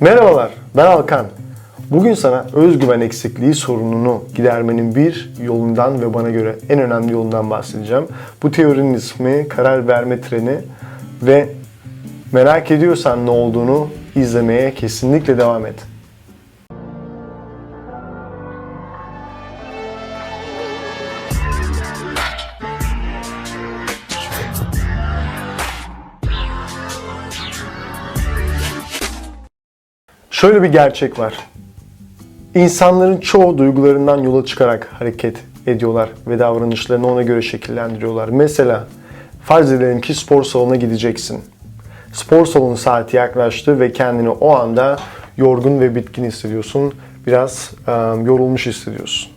Merhabalar, ben Alkan. Bugün sana özgüven eksikliği sorununu gidermenin bir yolundan ve bana göre en önemli yolundan bahsedeceğim. Bu teorinin ismi karar verme treni ve merak ediyorsan ne olduğunu izlemeye kesinlikle devam et. Şöyle bir gerçek var. İnsanların çoğu duygularından yola çıkarak hareket ediyorlar ve davranışlarını ona göre şekillendiriyorlar. Mesela farz edelim ki spor salonuna gideceksin. Spor salonu saati yaklaştı ve kendini o anda yorgun ve bitkin hissediyorsun. Biraz e, yorulmuş hissediyorsun.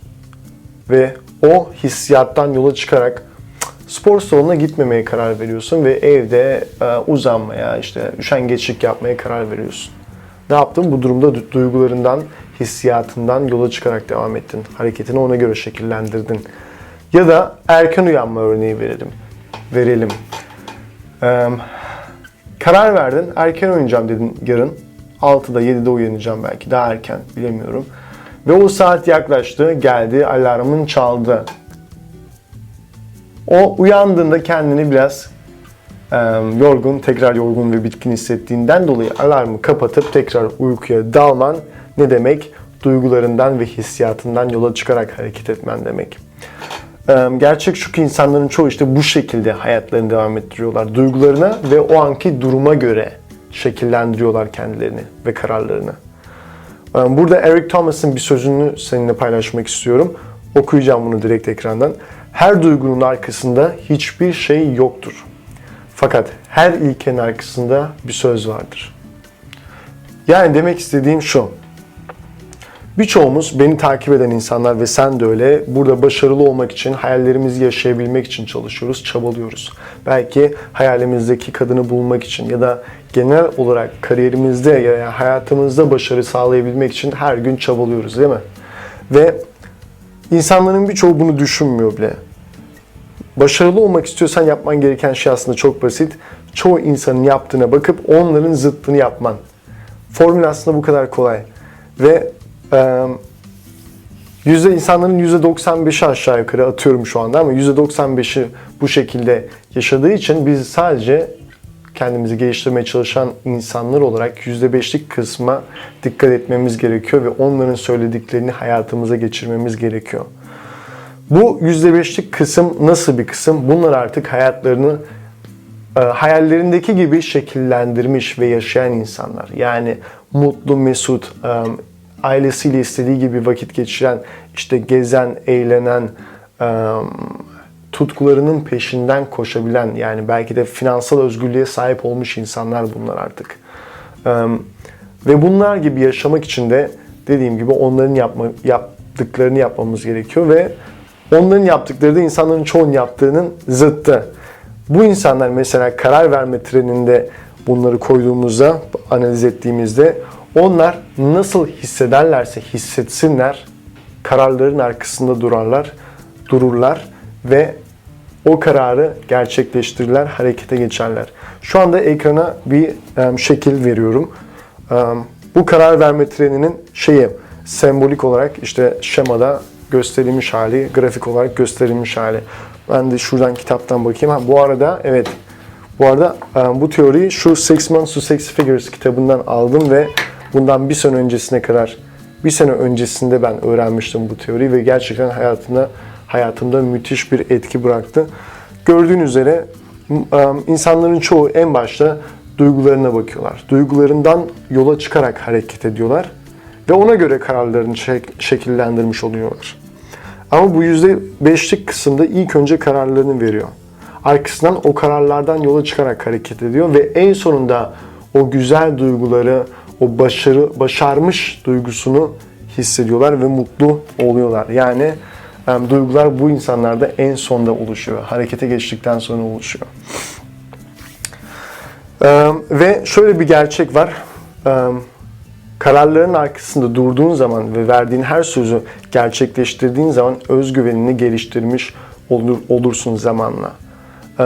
Ve o hissiyattan yola çıkarak spor salonuna gitmemeye karar veriyorsun ve evde e, uzanmaya, işte üşengeçlik yapmaya karar veriyorsun. Ne yaptın? Bu durumda du- duygularından, hissiyatından yola çıkarak devam ettin. Hareketini ona göre şekillendirdin. Ya da erken uyanma örneği verelim. Verelim. Ee, karar verdin, erken uyanacağım dedin yarın. 6'da 7'de uyanacağım belki daha erken bilemiyorum. Ve o saat yaklaştı, geldi, alarmın çaldı. O uyandığında kendini biraz yorgun, tekrar yorgun ve bitkin hissettiğinden dolayı alarmı kapatıp tekrar uykuya dalman ne demek? Duygularından ve hissiyatından yola çıkarak hareket etmen demek. Gerçek şu ki insanların çoğu işte bu şekilde hayatlarını devam ettiriyorlar. Duygularına ve o anki duruma göre şekillendiriyorlar kendilerini ve kararlarını. Burada Eric Thomas'ın bir sözünü seninle paylaşmak istiyorum. Okuyacağım bunu direkt ekrandan. Her duygunun arkasında hiçbir şey yoktur. Fakat her ilkenin arkasında bir söz vardır. Yani demek istediğim şu. Birçoğumuz beni takip eden insanlar ve sen de öyle burada başarılı olmak için, hayallerimizi yaşayabilmek için çalışıyoruz, çabalıyoruz. Belki hayalimizdeki kadını bulmak için ya da genel olarak kariyerimizde ya da hayatımızda başarı sağlayabilmek için her gün çabalıyoruz değil mi? Ve insanların birçoğu bunu düşünmüyor bile. Başarılı olmak istiyorsan yapman gereken şey aslında çok basit. Çoğu insanın yaptığına bakıp onların zıttını yapman. Formül aslında bu kadar kolay. Ve e, yüzde insanların %95'i aşağı yukarı atıyorum şu anda ama %95'i bu şekilde yaşadığı için biz sadece kendimizi geliştirmeye çalışan insanlar olarak %5'lik kısma dikkat etmemiz gerekiyor ve onların söylediklerini hayatımıza geçirmemiz gerekiyor. Bu %5'lik kısım nasıl bir kısım? Bunlar artık hayatlarını e, hayallerindeki gibi şekillendirmiş ve yaşayan insanlar. Yani mutlu, mesut, e, ailesiyle istediği gibi vakit geçiren, işte gezen, eğlenen, e, tutkularının peşinden koşabilen, yani belki de finansal özgürlüğe sahip olmuş insanlar bunlar artık. Ve bunlar gibi yaşamak için de dediğim gibi onların yapma, yaptıklarını yapmamız gerekiyor ve onların yaptıkları da insanların çoğunun yaptığının zıttı. Bu insanlar mesela karar verme treninde bunları koyduğumuzda, analiz ettiğimizde onlar nasıl hissederlerse hissetsinler, kararların arkasında durarlar, dururlar ve o kararı gerçekleştirirler, harekete geçerler. Şu anda ekrana bir şekil veriyorum. Bu karar verme treninin şeyi sembolik olarak işte şemada gösterilmiş hali, grafik olarak gösterilmiş hali. Ben de şuradan kitaptan bakayım. Ha, bu arada evet bu arada e, bu teoriyi şu Six Months to Six Figures kitabından aldım ve bundan bir sene öncesine kadar bir sene öncesinde ben öğrenmiştim bu teoriyi ve gerçekten hayatımda hayatımda müthiş bir etki bıraktı. Gördüğün üzere e, insanların çoğu en başta duygularına bakıyorlar. Duygularından yola çıkarak hareket ediyorlar ve ona göre kararlarını şek- şekillendirmiş oluyorlar. Ama bu %5'lik kısımda ilk önce kararlarını veriyor. Arkasından o kararlardan yola çıkarak hareket ediyor ve en sonunda o güzel duyguları, o başarı, başarmış duygusunu hissediyorlar ve mutlu oluyorlar. Yani em, duygular bu insanlarda en sonda oluşuyor. Harekete geçtikten sonra oluşuyor. Em, ve şöyle bir gerçek var. Em, kararların arkasında durduğun zaman ve verdiğin her sözü gerçekleştirdiğin zaman özgüvenini geliştirmiş olur, olursun zamanla. Ee,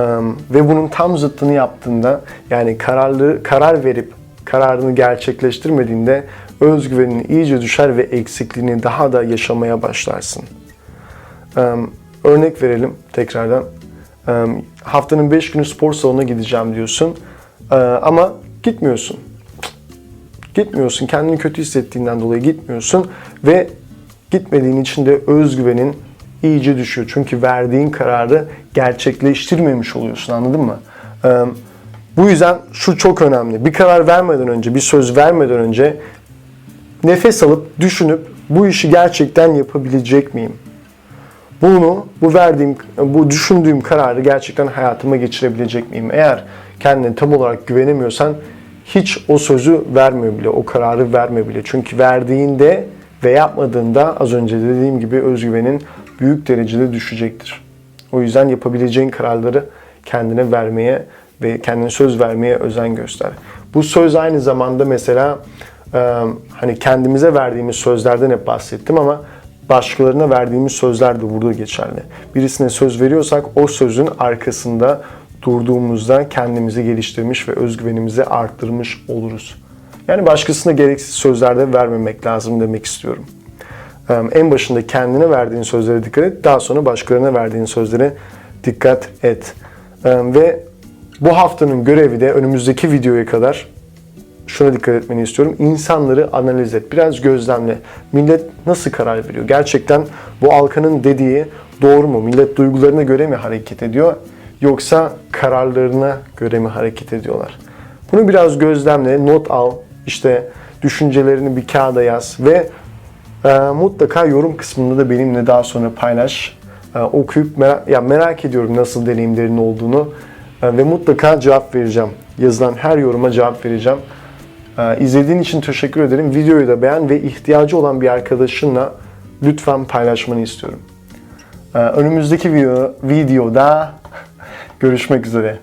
ve bunun tam zıttını yaptığında yani kararlı karar verip kararını gerçekleştirmediğinde özgüvenin iyice düşer ve eksikliğini daha da yaşamaya başlarsın. Ee, örnek verelim tekrardan. Ee, haftanın 5 günü spor salonuna gideceğim diyorsun Ee, ama gitmiyorsun. Gitmiyorsun. Kendini kötü hissettiğinden dolayı gitmiyorsun ve gitmediğin için de özgüvenin iyice düşüyor. Çünkü verdiğin kararı gerçekleştirmemiş oluyorsun anladın mı? Ee, bu yüzden şu çok önemli. Bir karar vermeden önce, bir söz vermeden önce nefes alıp düşünüp bu işi gerçekten yapabilecek miyim? Bunu, bu verdiğim, bu düşündüğüm kararı gerçekten hayatıma geçirebilecek miyim? Eğer kendine tam olarak güvenemiyorsan hiç o sözü verme bile, o kararı verme bile. Çünkü verdiğinde ve yapmadığında az önce dediğim gibi özgüvenin büyük derecede düşecektir. O yüzden yapabileceğin kararları kendine vermeye ve kendine söz vermeye özen göster. Bu söz aynı zamanda mesela e, hani kendimize verdiğimiz sözlerden hep bahsettim ama başkalarına verdiğimiz sözler de burada geçerli. Birisine söz veriyorsak o sözün arkasında durduğumuzda kendimizi geliştirmiş ve özgüvenimizi arttırmış oluruz. Yani başkasına gereksiz sözler de vermemek lazım demek istiyorum. En başında kendine verdiğin sözlere dikkat et, daha sonra başkalarına verdiğin sözlere dikkat et. Ve bu haftanın görevi de önümüzdeki videoya kadar şuna dikkat etmeni istiyorum. İnsanları analiz et. Biraz gözlemle. Millet nasıl karar veriyor? Gerçekten bu Alkan'ın dediği doğru mu? Millet duygularına göre mi hareket ediyor? Yoksa kararlarına göre mi hareket ediyorlar? Bunu biraz gözlemle, not al. İşte düşüncelerini bir kağıda yaz ve e, mutlaka yorum kısmında da benimle daha sonra paylaş. E, okuyup merak, ya merak ediyorum nasıl deneyimlerin olduğunu E, ve mutlaka cevap vereceğim. Yazılan her yoruma cevap vereceğim. Ee, İzlediğin için teşekkür ederim. Videoyu da beğen ve ihtiyacı olan bir arkadaşınla lütfen paylaşmanı istiyorum. Ee, Önümüzdeki video, videoda görüşmek üzere.